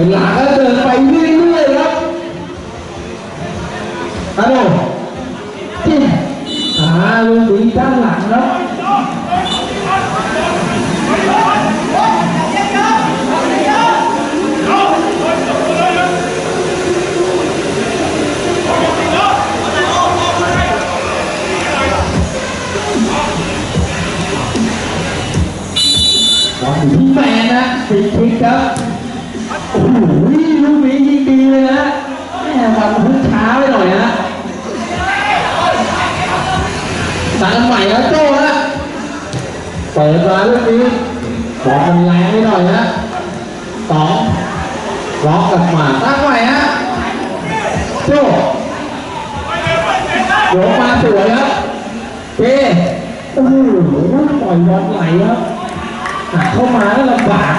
เแม่บอลพึ่งช้าไปหน่อยนะตัดกันใหม่แล้วโจ้นะเปิดมาลูกนี้บอลมันแรงไปหน่อยนะสองล็อกกลับมาตั้งใหม่ฮะโจ้โยกมาสวยครับเป้โอ้โหปล่อยบอลไหลครับเข้ามาแล้วลำบาก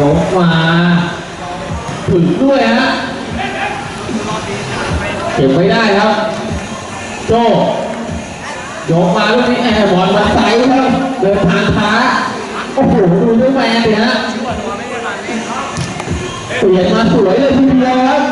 ยกมาถึงด้วยฮะเก็บไม่ได้ครับ โจยกมาลูกนี้แอร์บอลมาใส่ครับเดินทางช้าโอ้โหดูด้วยแมนเลยฮะเปลี่ยนมาสวยเลยทีเดียวครับ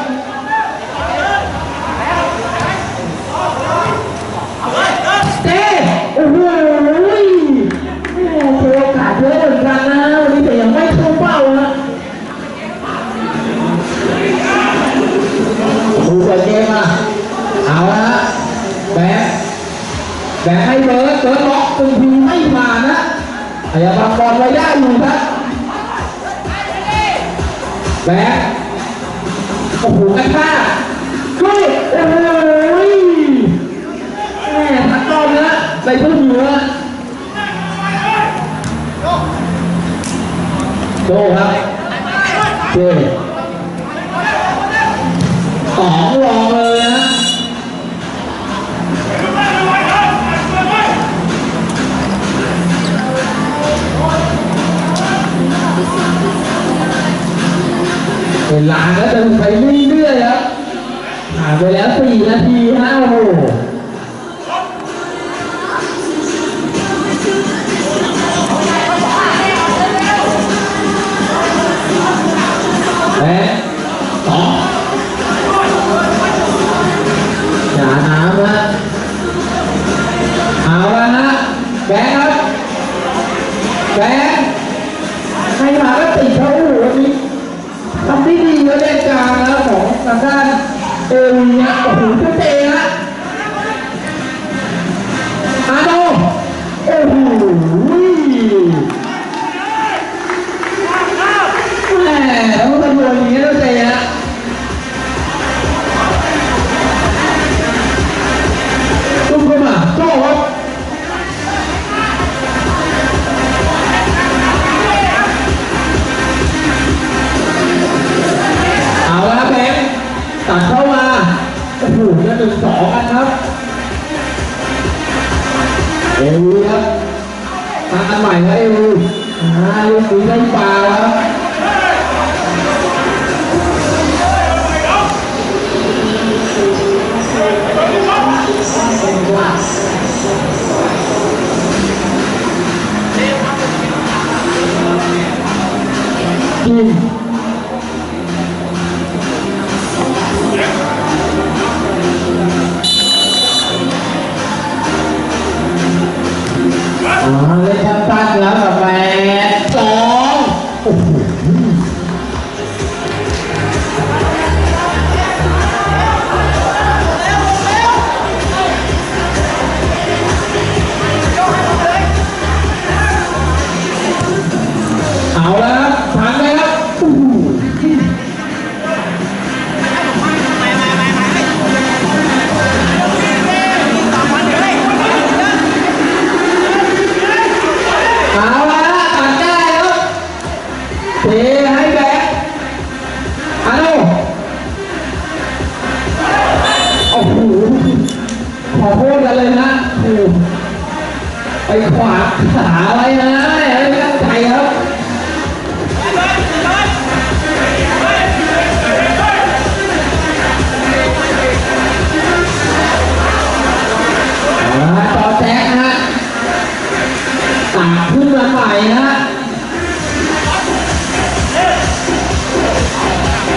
แบกโอ้โหกระชากกุ้ยโอ้โหแม่ทักตอบนะใส่เพิ่มเหนือโจครับเจสองรองเลย นะเวลาก็เดินไปเรื่อยๆครับผ่านไปแล้วสี่นาทีห้าโอ้โหและ ของ เอวีครับตามกันใหม่ค รับเอวีอ่ ขึ้นหลังไหนะฮะ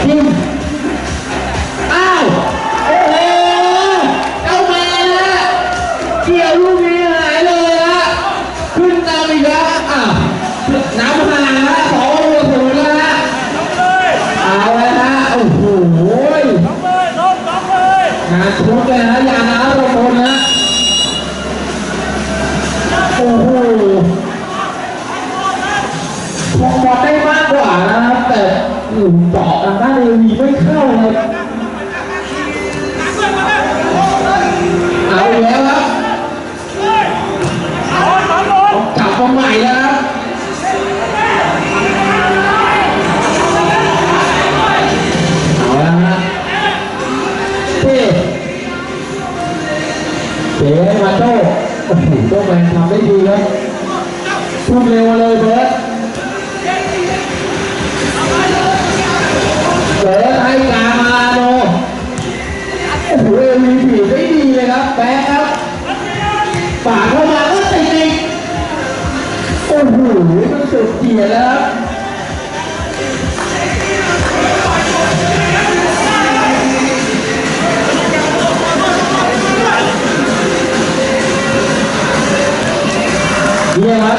จิ้อ้าวเอ๊ะเข้ามาแล้วเกี่ยวลูกนี้หายเลยฮะขึ้นตามอีกแล้วอ้าน้ำมาฮะสองตัวสูงแล้วฮะเอาลยนะโอ้โหงานทุกเลยฮะยาง ไม่เข้าเลยเอาแล้วครับจับมาใหม่แล้วคเอาแล้วฮะเต้เต้มาโต้โอ้โหโต้แมนทำได้ดีเลยทุ่มเร็วเลยเบิร์ 就死了。你也来。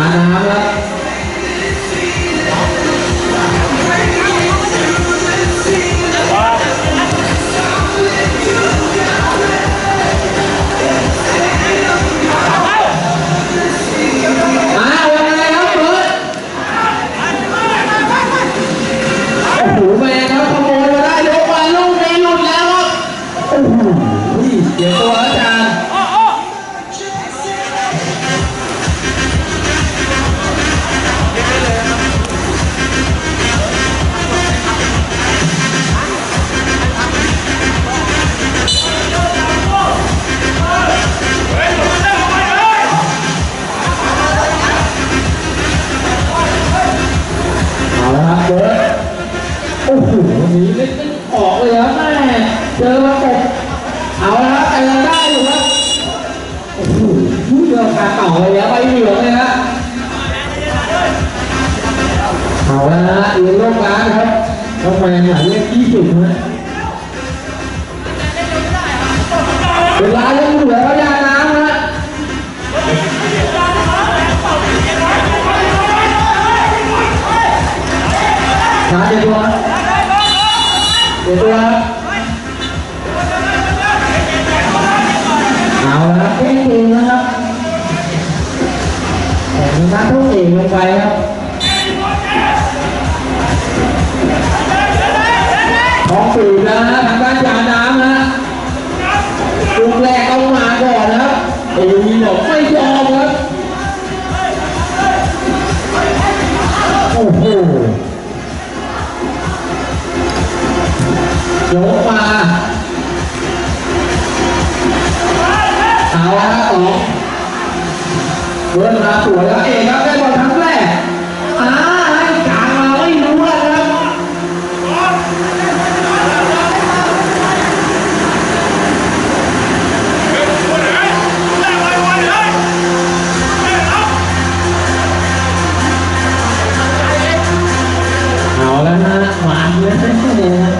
ഞാനാകെ นัดทุ่เอกลงไปครับของปูนะฮะทางด้านจาน้ำนะลูกแรกต้องมาก่อนนะครับเอวีหนกไม่ยอมครับโอ้โหยกมาเอาละครับผม เล่นรัสวยแล้วเอกครับได้บอลทั้งแรกอ่าไล่กลางมาไม่รู้นะครับเอาแล้วฮะหวานเลยนะ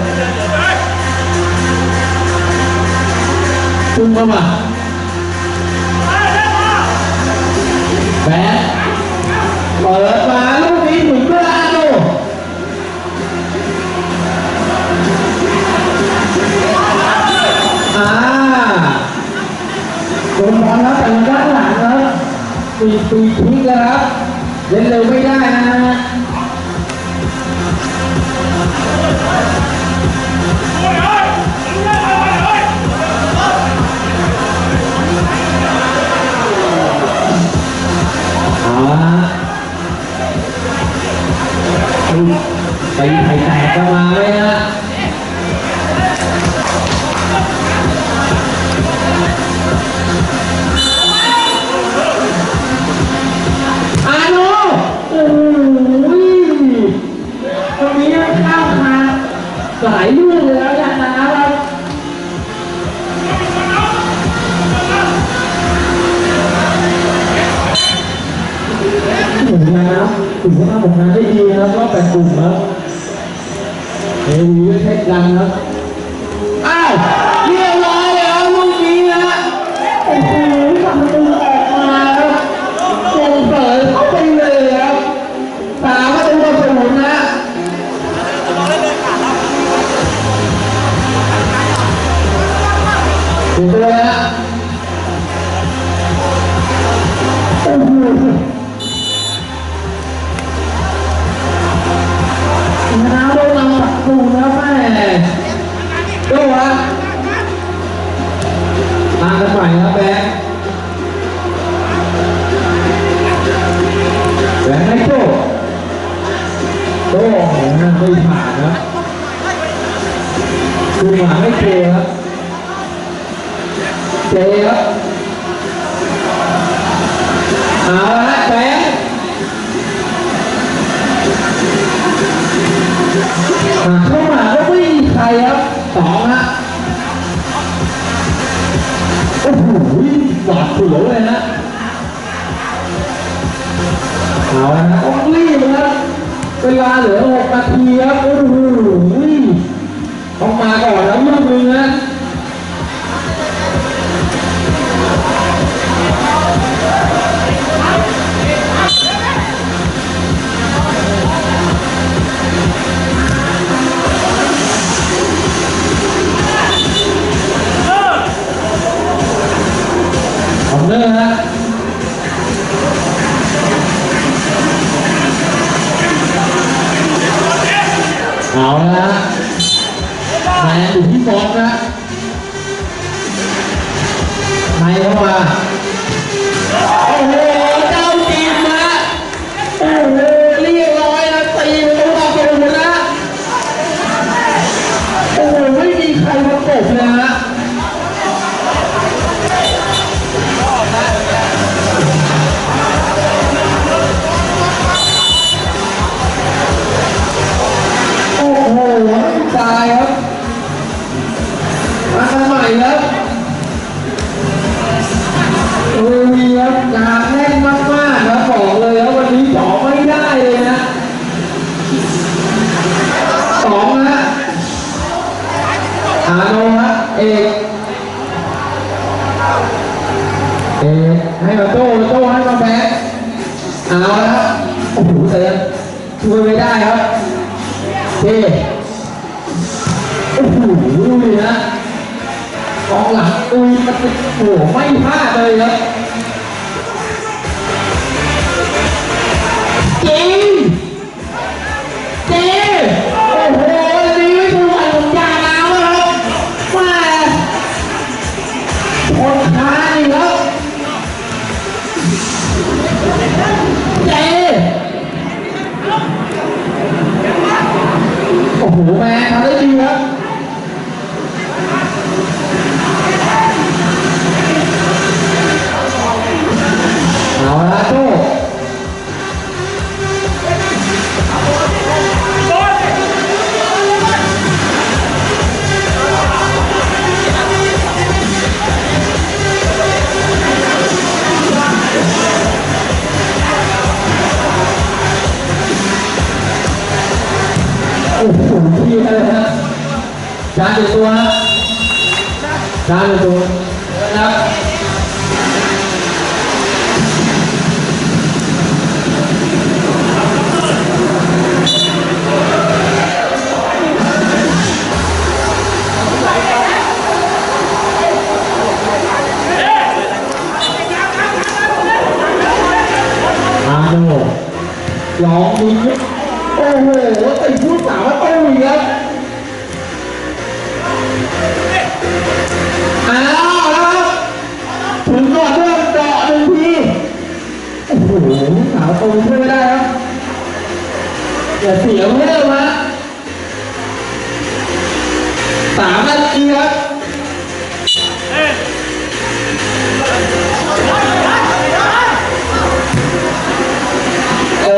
ตุ้มเข้ามา 好了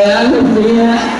เออ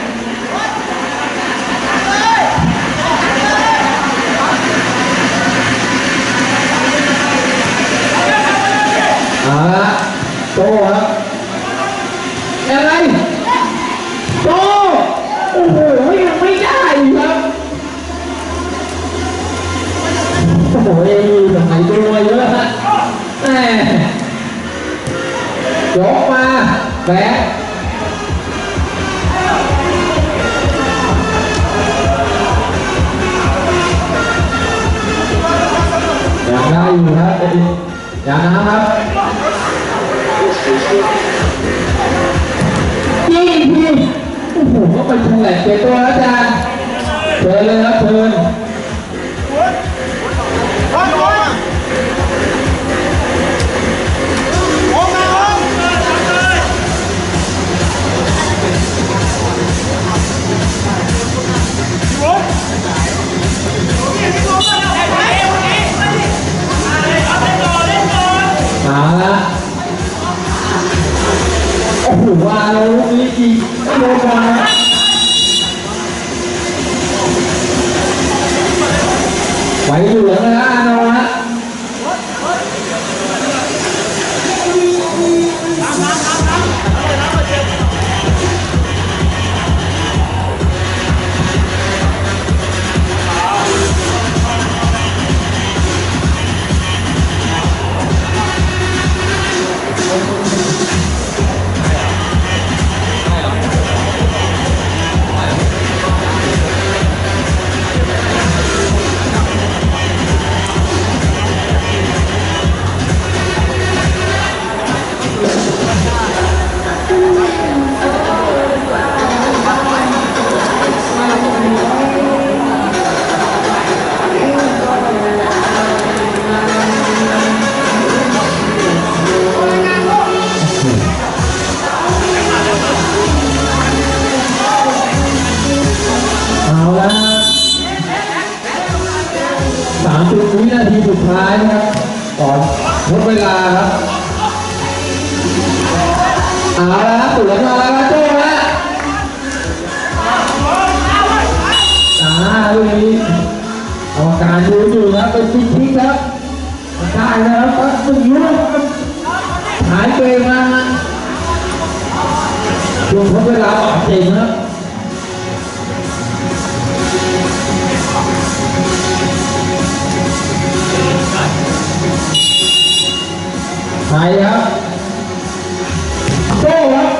อ้โหก็ไปทังแหลกเจ็ตัวแล้วอาจารย์เชิญเลยครับเชิญมาละโอ้โหว่าแล้วลูกนี้อีกไม่โดนบอลนะ ไหวอยู่ ท้ายนะครับก่อนหมดเวลาครับเอาละครับตุ่นมาแล้วครับโจ้ฮะอ่าลูกนี้กรรมการดูอยู่ครับเป็นพิชิตครับได้แล้วครับตึงยุบหายเกมมาช่วงทดเวลาบาดเจ็บครับ ไปครับโต้ครับ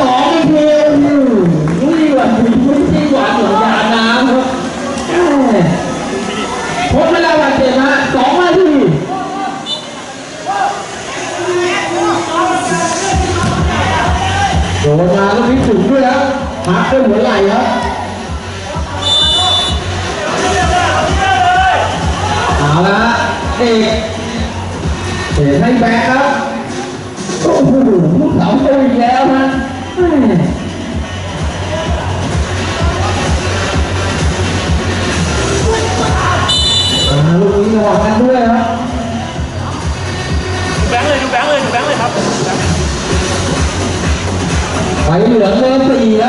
สองนาทีนี่หวานไม่ใช่หวานเหมือนยาน้ำครับพบเวลาบาดเจ็บฮะสองนาทีโดนมาแล้วพลิกสูงด้วยครับพักด้วยหัวไหล่ครับเอาละเอก เสียให้แบกครับ โอ้โหลูกสาวโตอีกแล้วนะแม่อ่าลูกนี้ระวังกันด้วยครับ ดูแบงค์เลยดูแบงค์เลยดูแบงค์เลยครับ ไปเหลือ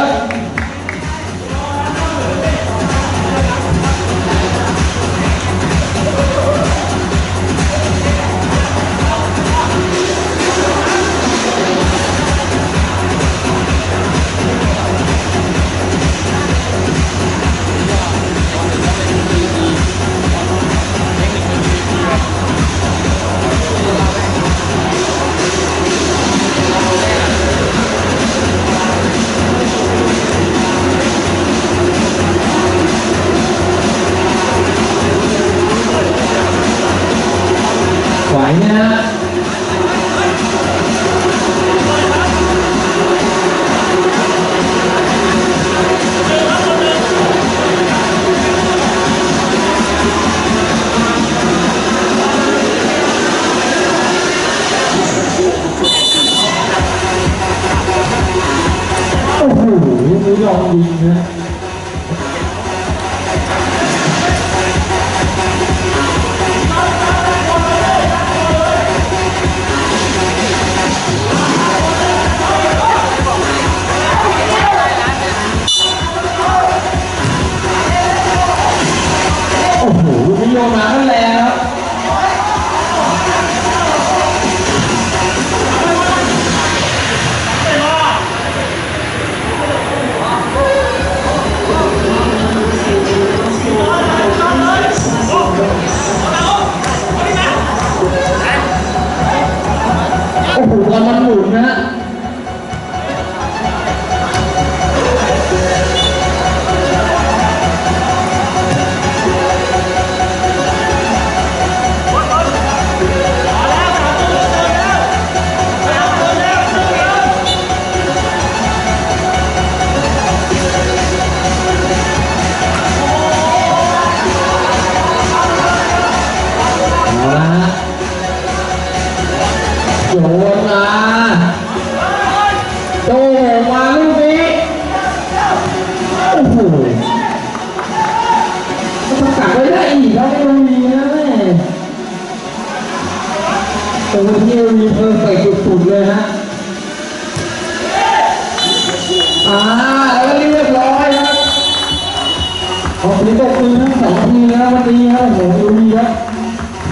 ทีครับโอ้โหดูดีครับ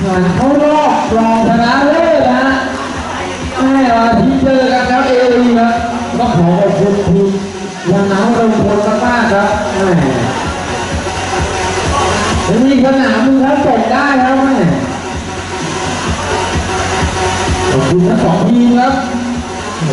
ผ่านเข้ารอบรองชนะเลิศนะฮะแม่วันที่เจอกันแล้วเอลีครับก็ขอขอบคุณทีมยาน้ำลงพลมากๆครับแม่ยังมีสนามมึงครับส่งได้ครับแม่ขอบคุณทั้งสองทีมครับโอ้โห